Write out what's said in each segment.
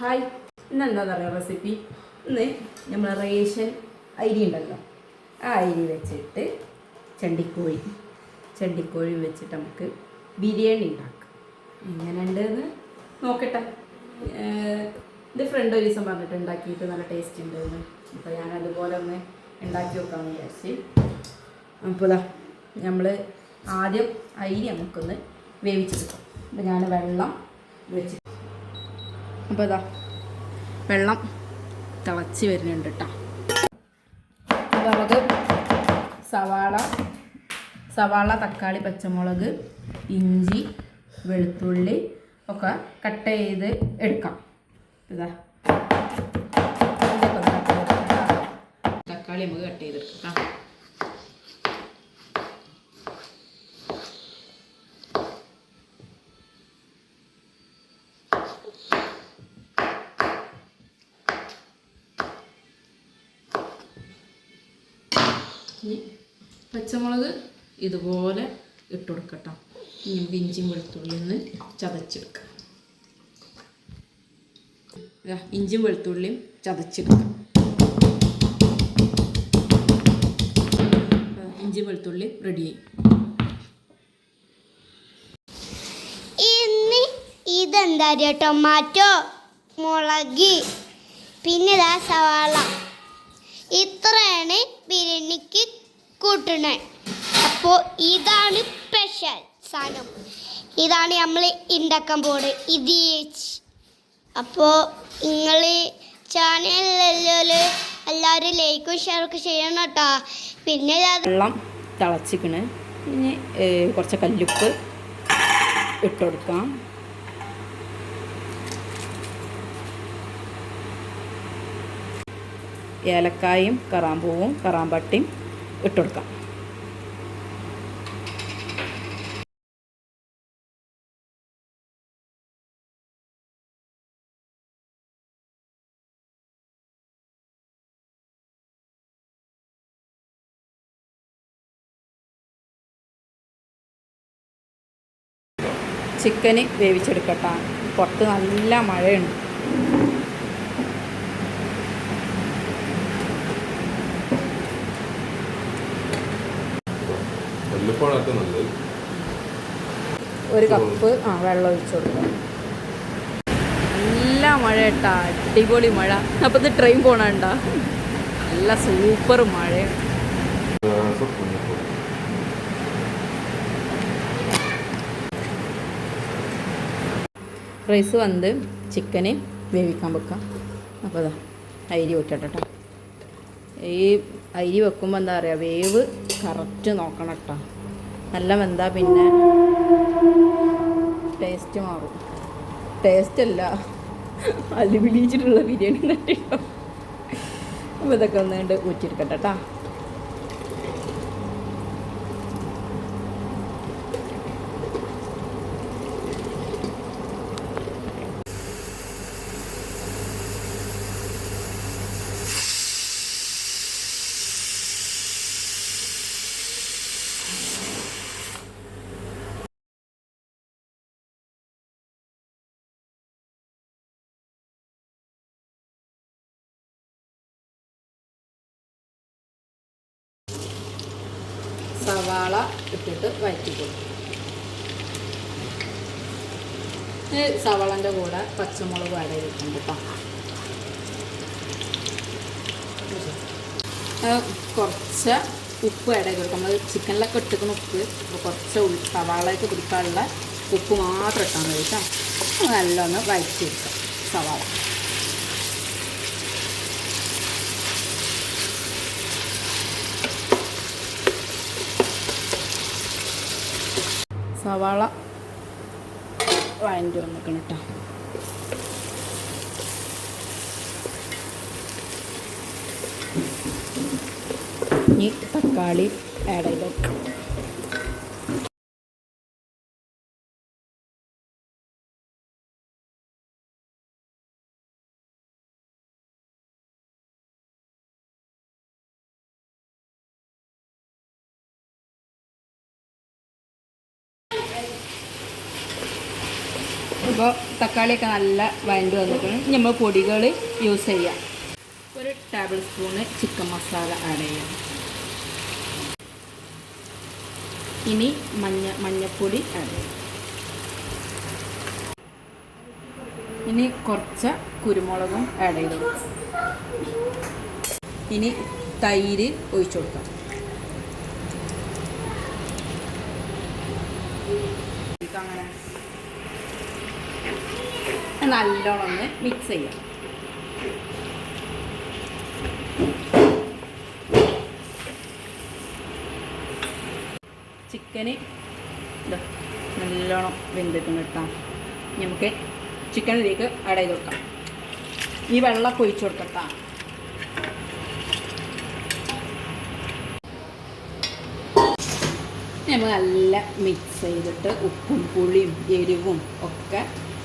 Hi ഇന്ന് എന്താ പറയുക റെസിപ്പി ഇന്ന് നമ്മൾ റേഷൻ അരി ഉണ്ടല്ലോ. ആ അരി വെച്ചിട്ട് ചണ്ടിക്കോഴി. ചണ്ടിക്കോഴി വെച്ചിട്ട് നമുക്ക് ബിരിയാണി ഉണ്ടാക്കാം. എങ്ങനെയുണ്ടെന്ന് നോക്കട്ടെ. എന്റെ ഫ്രണ്ട് ഒരു ദിവസം പറഞ്ഞിട്ട് ഉണ്ടാക്കിയിട്ട് നല്ല ടേസ്റ്റ് ഉണ്ടെന്ന്. അപ്പോൾ ഞാൻ അതുപോലെ ഒന്ന് ഉണ്ടാക്കി നോക്കാമെന്ന് വിചാരിച്ച്. അപ്പോൾ ഇതാ നമ്മൾ ആദ്യം അരി നമുക്കൊന്ന് വേവിച്ചെടുക്കാം. അപ്പോൾ ഞാൻ വെള്ളം വെച്ച് അപ്പോൾ ഇതാ വെള്ളം തിളച്ച് വരുന്നുണ്ട് കേട്ടോ നമുക്ക് സവാള സവാള തക്കാളി പച്ചമുളക് ഇഞ്ചി വെളുത്തുള്ളി ഒക്കെ കട്ട് ചെയ്ത് എടുക്കാം. ഇതാ. തക്കാളി നമുക്ക് കട്ട് ചെയ്തെടുക്കാം ഇനി പച്ചമുളക് ഇതുപോലെ ഇട്ട് കൊടുക്കട്ടോ. ഇനി ഇഞ്ചിയും വെളുത്തുള്ളി ഒന്ന് ചതച്ചെടുക്കാം ഇഞ്ചിയും വെളുത്തുള്ളിയും ചതച്ചെടുക്കാം. ഇഞ്ചി വെളുത്തുള്ളി റെഡിയായി ഇന്ന് ഇതെന്താ അറിയോ ടൊമാറ്റോ മുളക് പിന്നെ ഇതാ സവാള. ഇത്രയാണ് ബിരിയാണിക്ക് കൂട്ടണേ. അപ്പോൾ ഇതാണ് സ്പെഷ്യൽ സാധനം. ഇതാണ് നമ്മൾ ഉണ്ടാക്കാൻ പോണത് ഇത് അപ്പോൾ നിങ്ങൾ ചാനലിലെല്ലാം എല്ലാവരും ലൈക്കും ഷെയറൊക്കെ ചെയ്യണം കേട്ടോ പിന്നെ വെള്ളം തിളച്ചിക്കണ്. ഇനി കുറച്ച് കല്ലുപ്പ് ഇട്ട് കൊടുക്കാം. ഏലക്കായും കറാമ്പൂവും കറാമ്പട്ടിയും ഇട്ടുകൊടുക്കാം. ചിക്കന് വേവിച്ചെടുക്കട്ടെ. പുറത്ത് നല്ല മഴയുണ്ട്. ഒരു കപ്പ് ആ വെള്ളം ഒഴിച്ചു കൊടുക്കാം. നല്ല മഴ കേട്ടാ അടിപൊളി മഴ. അപ്പം ട്രെയിൻ പോണണ്ട നല്ല സൂപ്പർ മഴ റൈസ് വന്ന് ചിക്കന് വേവിക്കാൻ വെക്കാം. അപ്പോൾ അതാ അരി വെക്കട്ടോ ഈ അരി വെക്കുമ്പോൾ എന്താ പറയുക വേവ് കറക്റ്റ് നോക്കണം കേട്ടോ നല്ല വെന്താ പിന്നെ ടേസ്റ്റ് മാറും. ടേസ്റ്റ് അല്ല അലുമിലിച്ചിട്ടുള്ള ബിരിയാണി നട്ടിട്ടോ അപ്പോൾ ഇതൊക്കെ ഒന്നുകൊണ്ട് ഊറ്റിയെടുക്കട്ടെ കേട്ടോ സവാള ഇട്ടിട്ട് വഴറ്റി കൊടുക്കും ഈ സവാളന്റെ കൂടെ പച്ചമുളക് അട വെക്കുന്നുണ്ട് കേട്ടോ കുറച്ച് ഉപ്പ് ഇടയിൽ കൊടുക്കും. നമ്മൾ ചിക്കനിലൊക്കെ ഇട്ടിക്കുന്ന ഉപ്പ് അപ്പോൾ കുറച്ച് സവാളയൊക്കെ പിടിക്കാനുള്ള ഉപ്പ് മാത്രം ഇട്ടാൽ മതി കേട്ടോ നല്ലൊന്ന് വഴറ്റി എടുക്കാം സവാള. സവാള വാങ്ങിട്ട് വന്നിക്കണം കേട്ടോ ഇനി തക്കാളി ആഡ് ചെയ്ത് വെക്കാം അപ്പോൾ തക്കാളിയൊക്കെ നല്ല വഴണ്ട് വന്നിട്ടുണ്ട്. ഇനി നമ്മൾ പൊടികൾ യൂസ് ചെയ്യാം. ഒരു tablespoon chicken masala add ചെയ്യാം. ഇനി മഞ്ഞ മഞ്ഞൾപ്പൊടി ആഡ് ചെയ്യാം. ഇനി കുറച്ച് കുരുമുളകും ആഡ് ചെയ്തു ഇനി തൈര് ഒഴിച്ചു കൊടുക്കാം. നല്ലോണം ഒന്ന് മിക്സ് ചെയ്യാം. ചിക്കന് നല്ലോണം വെന്തിട്ടുണ്ട് കേട്ടോ. നമുക്ക് ചിക്കനിലേക്ക് ആഡ് ചെയ്ത് കൊടുക്കാം. ഈ വെള്ളം ഒഴിച്ചു കൊടുക്കട്ടാ നമ്മൾ നല്ല മിക്സ് ചെയ്തിട്ട് ഉപ്പും പുളിയും എരിവും ഒക്കെ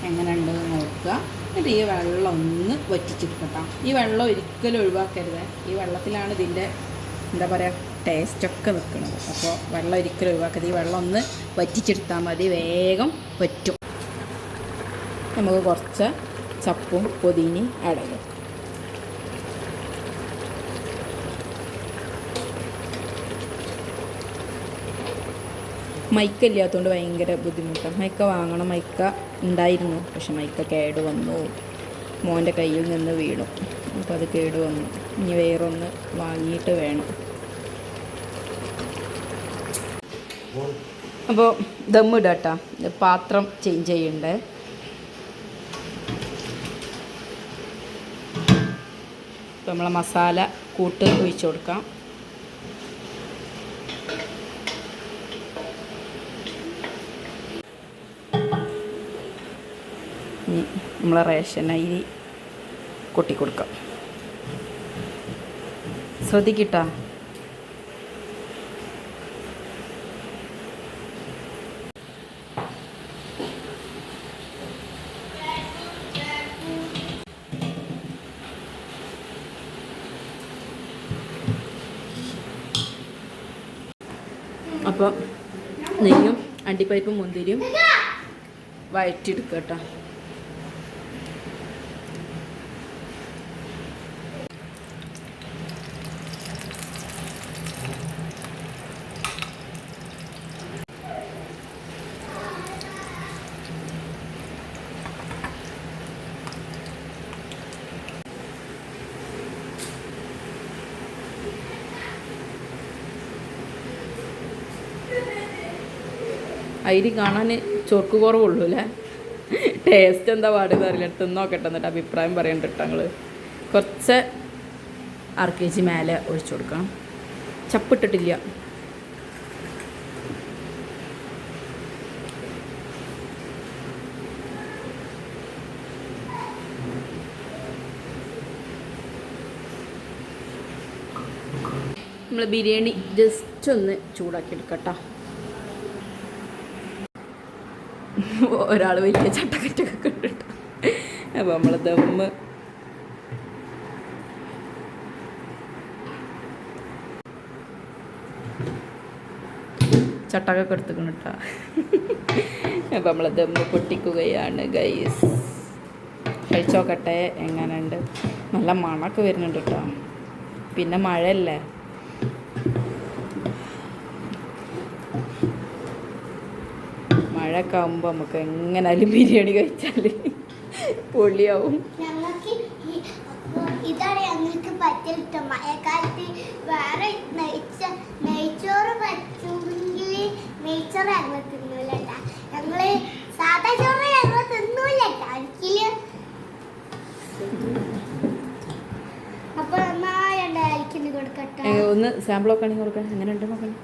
എങ്ങനെ ഉണ്ടെന്ന് നോക്കുക. എന്നിട്ട് ഈ വെള്ളം ഒന്ന് വറ്റിച്ചെടുക്കട്ടോ ഈ വെള്ളം ഒരിക്കലും ഒഴിവാക്കരുത്. ഈ വെള്ളത്തിലാണ് ഇതിന്റെ എന്താ പറയുക ടേസ്റ്റൊക്കെ നിൽക്കുന്നത്. അപ്പോൾ വെള്ളം ഒരിക്കലും ഒഴിവാക്കരുത്. ഈ വെള്ളം ഒന്ന് വറ്റിച്ചെടുത്താൽ മതി. വേഗം വറ്റും. നമുക്ക് കുറച്ച് ചപ്പും പൊതിനി ആഡ് മൈക്ക ഇല്ലാത്തതുകൊണ്ട് ഭയങ്കര ബുദ്ധിമുട്ടാണ് മൈക്ക വാങ്ങണം മൈക്ക ഉണ്ടായിരുന്നു. പക്ഷെ മൈക്ക കേട് വന്നു. മോന്റെ കയ്യിൽ നിന്ന് വീണു. അപ്പോൾ അത് കേട് വന്നു. ഇനി വേറൊന്ന് വാങ്ങിയിട്ട് വേണം. അപ്പോൾ ദമ്മിടാട്ടാ പാത്രം ചേഞ്ച് ചെയ്യണ്ടേ. നമ്മളെ മസാല കൂട്ട് ഒഴിച്ചു കൊടുക്കാം. ഇനി നമ്മളെ റേഷൻ അരി കൊട്ടി കൊടുക്കാം ശ്രദ്ധിക്കട്ടാ? അപ്പം നെയ്യും അണ്ടിപ്പരിപ്പും മുന്തിരിയും വഴറ്റിയെടുക്കുക കേട്ടോ. അരി കാണാൻ ചോർക്ക് കുറവുള്ളൂ അല്ലേ? ടേസ്റ്റ് എന്താ പാടുന്ന അറിയില്ല. തിന്നോക്കട്ടെ എന്നിട്ട് അഭിപ്രായം പറയണ്ട കേട്ടോ ഞങ്ങൾ കുറച്ച് അര കെ ജി മേലെ ഒഴിച്ചു കൊടുക്കണം ചപ്പിട്ടിട്ടില്ല. നമ്മൾ ബിരിയാണി ജസ്റ്റ് ഒന്ന് ചൂടാക്കി എടുക്കട്ടോ ഒരാൾ വലിയ ചട്ടക്കറ്റൊക്കെ കണ്ടിട്ട്. അപ്പോൾ നമ്മളെ ദമ്മ്. ചട്ടക്കൊക്കെ എടുത്തുക്കണം കേട്ടോ. അപ്പോൾ നമ്മൾ ദമ്മ് പൊട്ടിക്കുകയാണ് ഗൈസ് കഴിച്ചോക്കട്ടെ എങ്ങനെയുണ്ട്? നല്ല മണമൊക്കെ വരുന്നുണ്ട് കേട്ടോ. പിന്നെ മഴയല്ലേ? മഴയൊക്കെ ആകുമ്പോൾ നമുക്ക് എങ്ങനായാലും ബിരിയാണി കഴിച്ചാൽ പൊളിയാവും. ഇതാണ് ഞങ്ങൾക്ക് പറ്റിയ മഴക്കാലത്ത് വേറെ നെയ്ച്ച നെയ്ച്ചോറ് പറ്റുമെങ്കിൽ നെയ്ച്ചോറ് ഞങ്ങൾ തിന്നൂലട്ടാ. ഞങ്ങൾ സാധാ ചോറ് ഞങ്ങൾ തിന്നൂലട്ടാ ഒരിക്കലും. അപ്പൊ നന്നായി ഉണ്ടായിരിക്കുന്നു കൊടുക്കട്ടെ? ഒന്ന് സാമ്പിളൊക്കെ ആണെങ്കിൽ കൊടുക്കണം എങ്ങനെ ഉണ്ട് നോക്കണം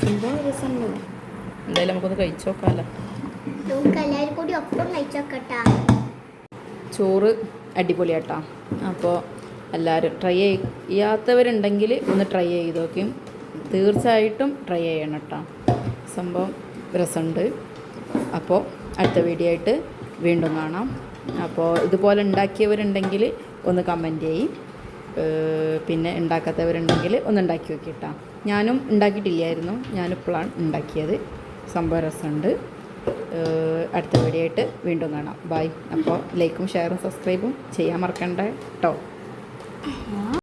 സംഭവം രസമുണ്ട് എന്തായാലും നമുക്കൊന്ന് കഴിച്ചോക്കാലോ ചോറ് അടിപൊളിയാട്ടാ. അപ്പോൾ എല്ലാവരും ട്രൈ ചെയ്യാത്തവരുണ്ടെങ്കിൽ ഒന്ന് ട്രൈ ചെയ്ത് നോക്കും തീർച്ചയായിട്ടും ട്രൈ ചെയ്യണം കേട്ടോ സംഭവം രസമുണ്ട്. അപ്പോൾ അടുത്ത വീഡിയോ ആയിട്ട് വീണ്ടും കാണാം. അപ്പോൾ ഇതുപോലെ ഉണ്ടാക്കിയവരുണ്ടെങ്കിൽ ഒന്ന് കമന്റ് ചെയ്യും. പിന്നെ ഉണ്ടാക്കാത്തവരുണ്ടെങ്കിൽ ഒന്ന് ഉണ്ടാക്കി നോക്കിയിട്ടാ ഞാനും ഉണ്ടാക്കിയിട്ടില്ലായിരുന്നു. ഞാനിപ്പോഴാണ് ഉണ്ടാക്കിയത്. സംഭവം രസമുണ്ട്. അടുത്ത വീഡിയോ ആയിട്ട് വീണ്ടും കാണാം. ബൈ അപ്പോൾ ലൈക്കും ഷെയറും സബ്സ്ക്രൈബും ചെയ്യാൻ മറക്കണ്ട കേട്ടോ